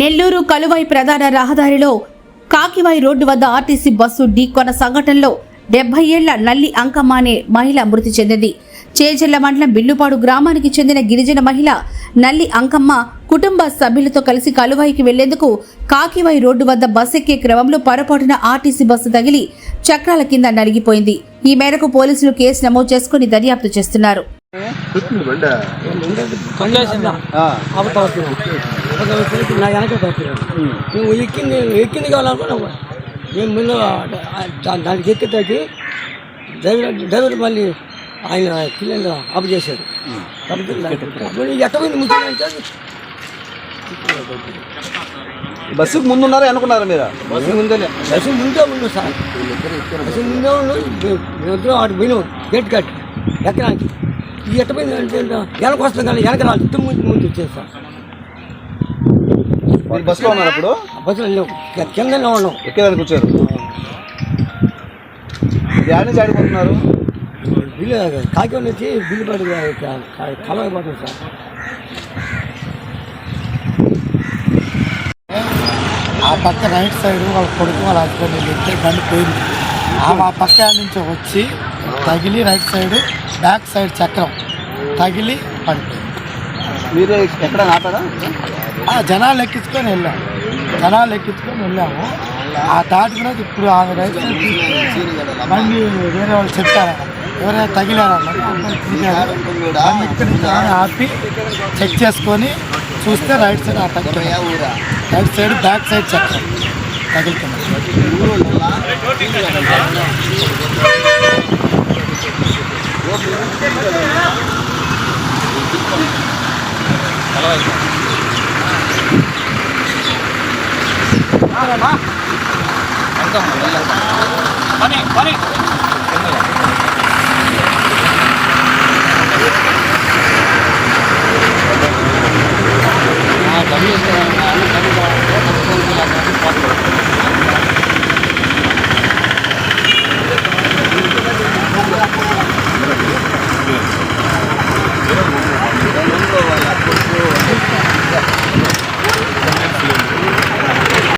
నెల్లూరు కలువై ప్రధాన రహదారిలో కాకివాయి రోడ్డు వద్ద ఆర్టీసీ బస్సు ఢీకొన్న సంఘటనలో డెబ్బై ఏళ్ళ నల్లి అంకమ్మ అనే మహిళ మృతి చెందింది. చేజెళ్ళ మండలం బిల్లుపాడు గ్రామానికి చెందిన గిరిజన మహిళ నల్లి అంకమ్మ కుటుంబ సభ్యులతో కలిసి కలువాయికి వెళ్ళేందుకు కాకివాయి రోడ్డు వద్ద బస్సు ఎక్కే క్రమంలో పొరపాటున ఆర్టీసీ బస్సు తగిలి చక్రాల కింద నలిగిపోయింది. ఈ మేరకు పోలీసులు కేసు నమోదు చేసుకుని దర్యాప్తు చేస్తున్నారు. వస్తుంది వస్తుంది నా వెనక నువ్వు ఎక్కింది ఎక్కింది కావాలనుకున్నావు నేను ముందు దానికి ఎక్కితాకి డ్రైవర్ డ్రైవర్ మళ్ళీ ఆయన కాబట్టి అప్పుడు ఎక్కడ పోయింది ముఖ్యంగా అంటే బస్సుకు ముందు ఉన్నారా అనుకున్నారా మీరు? బస్సు ముందే బస్సు ముందే ఉన్నాం సార్. బస్సు ముందే ఉన్నాం మేమిద్దరం అటు పోయినాం. గేట్ కట్ ఎక్కడానికి. ఇది ఎట్ట పోయింది అంటే వెనక వస్తాం కానీ వెనక రాదు. ముందు ముందు వచ్చేది సార్. మీరు బస్సులో ఉన్నారు అప్పుడు బస్సులో లేవు. కిందనే ఉన్నాం. ఎక్కేదానికి వచ్చారు. యాడ్ నుంచి ఆడిపోతున్నారు బిల్లు కాకివన్ వచ్చి బిల్లు పడి కలవైపోతుంది సార్. ఆ పక్క రైట్ సైడ్ వాళ్ళ కొడుకు వాళ్ళ హస్బెండ్ వెళ్తే బండి పోయింది. ఆ పక్క నుంచి వచ్చి తగిలి రైట్ సైడ్ బ్యాక్ సైడ్ చక్రం తగిలి పడిపోయింది. మీరు ఎక్కడ ఆ జనాలు ఎక్కించుకొని వెళ్ళాము జనాలు ఎక్కించుకొని వెళ్ళాము. ఆ దాటుకునే ఇప్పుడు ఆమె తీసుకొని బండి వేరే వాళ్ళు చెప్పారు ఎవరైనా తగిలారన్నారు ఆపి చెక్ చేసుకొని చూస్తే రైట్ సైడ్ ఆ తగ్గి రైట్ సైడ్ బ్యాక్ సైడ్ చక్రం తగులుతుంది હોય